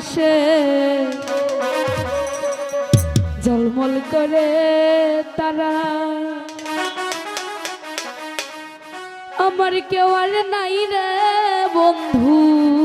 আকাশে জলমল করে তারা। আমার কেউ আর নাই রে বন্ধু।